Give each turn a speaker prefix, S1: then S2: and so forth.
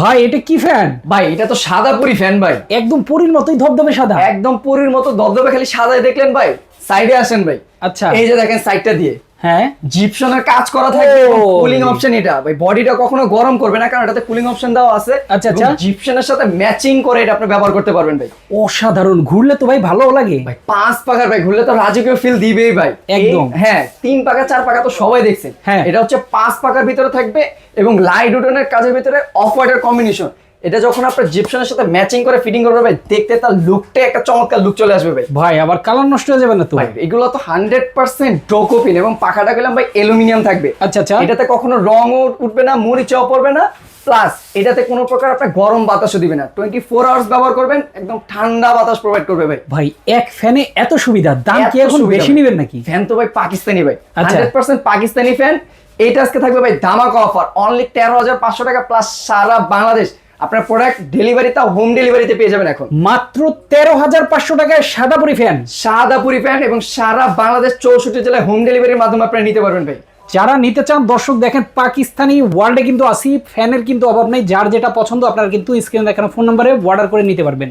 S1: ভাই এটা কি ফ্যান
S2: ভাই এটা তো সাদা পুরি ফ্যান ভাই।
S1: একদম পুরীর মতোই ধবধবে সাদা।
S2: একদম পুরীর মতো ধবধবে খালি সাদাই দেখলেন ভাই। সাইডে আসেন ভাই।
S1: আচ্ছা।
S2: এই যে দেখেন সাইডটা দিয়ে।
S1: হ্যাঁ?
S2: জিপসনের কাজ করা থাকবে
S1: ও।
S2: কুলিং অপশন এটা। ভাই বডিটা কখনো গরম করবে না কারণ এটাতে কুলিং অপশন দেওয়া আছে।
S1: আচ্ছা, আচ্ছা।
S2: জিপসনের সাথে ম্যাচিং করে এটা আপনি ব্যবহার করতে পারবেন ভাই।
S1: অসাধারণ। ঘুরলে তো ভাই ভালো লাগে।
S2: ভাই পাঁচ পাকার ভাই ঘুরলে তো রাজকীয় ফিল দিবেই ভাই।
S1: একদম।
S2: হ্যাঁ তিন পাকা চার পাকা তো সবাই দেখছেন
S1: হ্যাঁ।
S2: এটা হচ্ছে পাঁচ পাকার ভিতরে থাকবে এবং লাইট উডনের কাজের ভিতরে অফ হোয়াইটের কম্বিনেশন এটা যখন আপনার জিপসনের সাথে ম্যাচিং করে ফিটিং করবে ভাই দেখতে তার লুকটা একটা চমৎকার লুক চলে আসবে ভাই।
S1: ভাই আবার কালার নষ্ট হয়ে যাবে না তো?
S2: ভাই এগুলো তো হান্ড্রেড পার্সেন্ট ডোকোপিন এবং পাখাটা গেলাম ভাই অ্যালুমিনিয়াম থাকবে।
S1: আচ্ছা আচ্ছা।
S2: এটাতে কখনো রঙও উঠবে না মরিচাও পড়বে না। প্লাস এটাতে কোনো প্রকার আপনার গরম বাতাসও দিবে না। টোয়েন্টি ফোর আওয়ার্স ব্যবহার করবেন একদম ঠান্ডা বাতাস প্রোভাইড করবে ভাই।
S1: ভাই এক ফ্যানে এত সুবিধা দাম কি এখন বেশি। নেবেন নাকি?
S2: ফ্যান তো ভাই পাকিস্তানি ভাই।
S1: আচ্ছা।
S2: হান্ড্রেড পার্সেন্ট পাকিস্তানি ফ্যান এইটা আজকে থাকবে ভাই ধামাকা অফার অনলি তেরো হাজার পাঁচশো টাকা প্লাস সারা বাংলাদেশ। আপনার প্রোডাক্ট ডেলিভারি তাও হোম ডেলিভারিতে পেয়ে যাবেন এখন।
S1: মাত্র তেরো হাজার পাঁচশো টাকায় সাদাপুরি ফ্যান
S2: সাদাপুরি ফ্যান এবং সারা বাংলাদেশ চৌষট্টি জেলায় হোম ডেলিভারির মাধ্যমে আপনারা নিতে পারবেন ভাই।
S1: যারা নিতে চান দর্শক দেখেন পাকিস্তানি ওয়ার্ল্ডে কিন্তু আসি ফ্যানের কিন্তু অভাব নেই। যার যেটা পছন্দ আপনারা কিন্তু স্ক্রিনে দেখানো ফোন নম্বরে অর্ডার করে নিতে পারবেন।